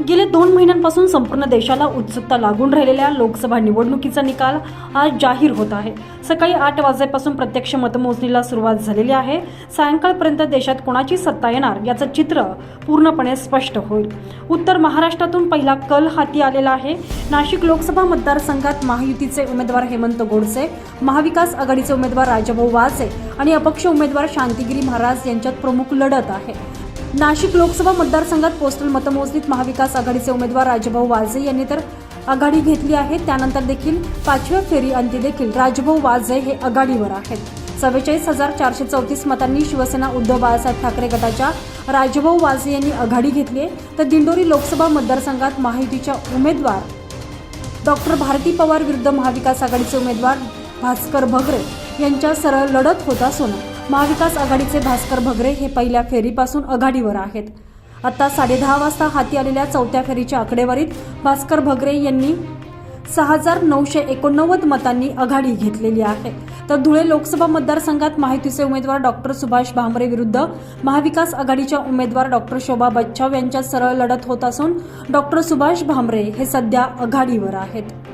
गेल्या दोन महिन्यांपासून संपूर्ण देशाला उत्सुकता लागून राहिलेल्या लोकसभा निवडणुकीचा निकाल आज जाहीर होत आहे. सकाळी आठ वाजेपासून प्रत्यक्ष मतमोजणीला सुरुवात झालेली आहे. सायंकाळपर्यंत देशात कोणाची सत्ता येणार याचं चित्र पूर्णपणे स्पष्ट होईल. उत्तर महाराष्ट्रातून पहिला कल हाती आलेला आहे. नाशिक लोकसभा मतदारसंघात महायुतीचे उमेदवार हेमंत गोडसे महाविकास आघाडीचे उमेदवार राजाभाऊ वाजे आणि अपक्ष उमेदवार शांतिगिरी महाराज यांच्यात प्रमुख लढत आहे. नाशिक लोकसभा मतदारसंघात पोस्टल मतमोजणीत महाविकास आघाडीचे उमेदवार राजभाऊ वाजे यांनी तर आघाडी घेतली आहे. त्यानंतर देखील पाचव्या फेरी अंती देखील राजभाऊ वाजे हे आघाडीवर आहेत. चव्वेचाळीस हजार चारशे चौतीस मतांनी शिवसेना उद्धव बाळासाहेब ठाकरे गटाच्या राजभाऊ वाजे यांनी आघाडी घेतली आहे. तर दिंडोरी लोकसभा मतदारसंघात महायुतीच्या उमेदवार डॉक्टर भारती पवार विरुद्ध महाविकास आघाडीचे उमेदवार भास्कर भगरे यांच्या सरळ लढत होत असून महाविकास आघाडीचे भास्कर भगरे हे पहिल्या फेरीपासून आघाडीवर आहेत. आता साडेदहा वाजता हाती आलेल्या चौथ्या फेरीच्या आकडेवारीत भास्कर भगरे यांनी सहा हजार नऊशे एकोणनव्वद मतांनी आघाडी घेतलेली आहे. तर धुळे लोकसभा मतदारसंघात माहितीचे उमेदवार डॉक्टर सुभाष भामरे विरुद्ध महाविकास आघाडीच्या उमेदवार डॉक्टर शोभा बच्छाव यांच्यात सरळ लढत होत असून डॉक्टर सुभाष भामरे हे सध्या आघाडीवर आहेत.